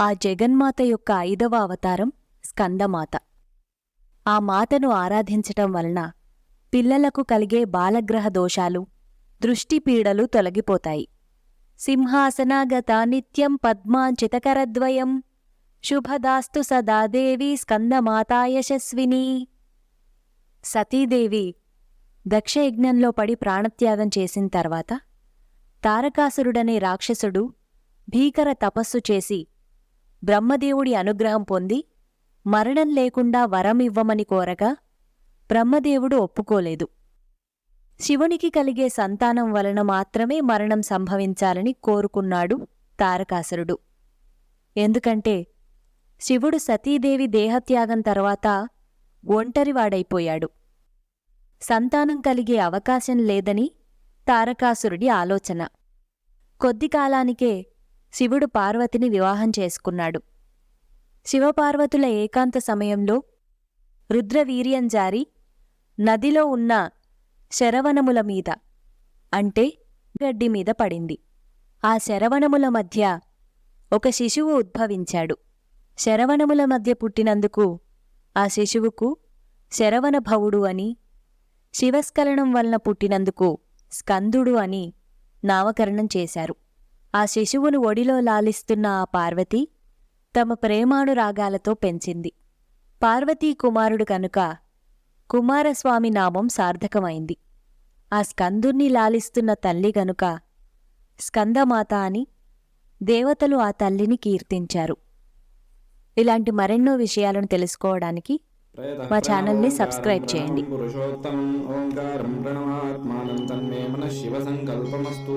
ఆ జగన్మాత యొక్క ఐదవ అవతారం స్కందమాత. ఆ మాతను ఆరాధించటం వలన పిల్లలకు కలిగే బాలగ్రహ దోషాలు దృష్టిపీడలు తొలగిపోతాయి. సింహాసనాగత నిత్యం పద్మాంచితకరద్వయం శుభదాస్తు సదాదేవి స్కందమాతాయశస్విని సతీదేవి దక్షయజ్ఞంలో పడి ప్రాణత్యాగం చేసిన తర్వాత తారకాసురుడనే రాక్షసుడు భీకర తపస్సు చేసి బ్రహ్మదేవుడి అనుగ్రహం పొంది మరణం లేకుండా వరం ఇవ్వమని కోరగా బ్రహ్మదేవుడు ఒప్పుకోలేదు. శివునికి కలిగే సంతానం వలన మాత్రమే మరణం సంభవించాలని కోరుకున్నాడు తారకాసురుడు. ఎందుకంటే శివుడు సతీదేవి దేహత్యాగం తర్వాత ఒంటరివాడైపోయాడు సంతానం కలిగే అవకాశం లేదని తారకాసురుడి ఆలోచన. కొద్ది కాలానికే శివుడు పార్వతిని వివాహం చేసుకున్నాడు. శివపార్వతుల ఏకాంత సమయంలో రుద్రవీర్యం జారి నదిలో ఉన్న శరవణముల మీద అంటే గడ్డి మీద పడింది. ఆ శరవణముల మధ్య ఒక శిశువు ఉద్భవించాడు. శరవణముల మధ్య పుట్టినందుకు ఆ శిశువుకు శరవణభవుడు అని శివస్ఖలనం వలన పుట్టినందుకు స్కందుడు అని నామకరణం చేశారు. ఆ శిశువును ఒడిలో లాలిస్తున్న ఆ పార్వతి తమ ప్రేమానురాగాలతో పెంచింది. పార్వతీ కుమారుడు కనుక కుమారస్వామి నామం సార్థకమైంది. ఆ స్కందుణ్ణి లాలిస్తున్న తల్లి గనుక స్కందమాత అని దేవతలు ఆ తల్లిని కీర్తించారు. ఇలాంటి మరెన్నో విషయాలను తెలుసుకోవడానికి మా ఛానల్ని సబ్స్క్రైబ్ చేయండి. ఓంకారం తన్మే మన శివ సంకల్పమస్తు.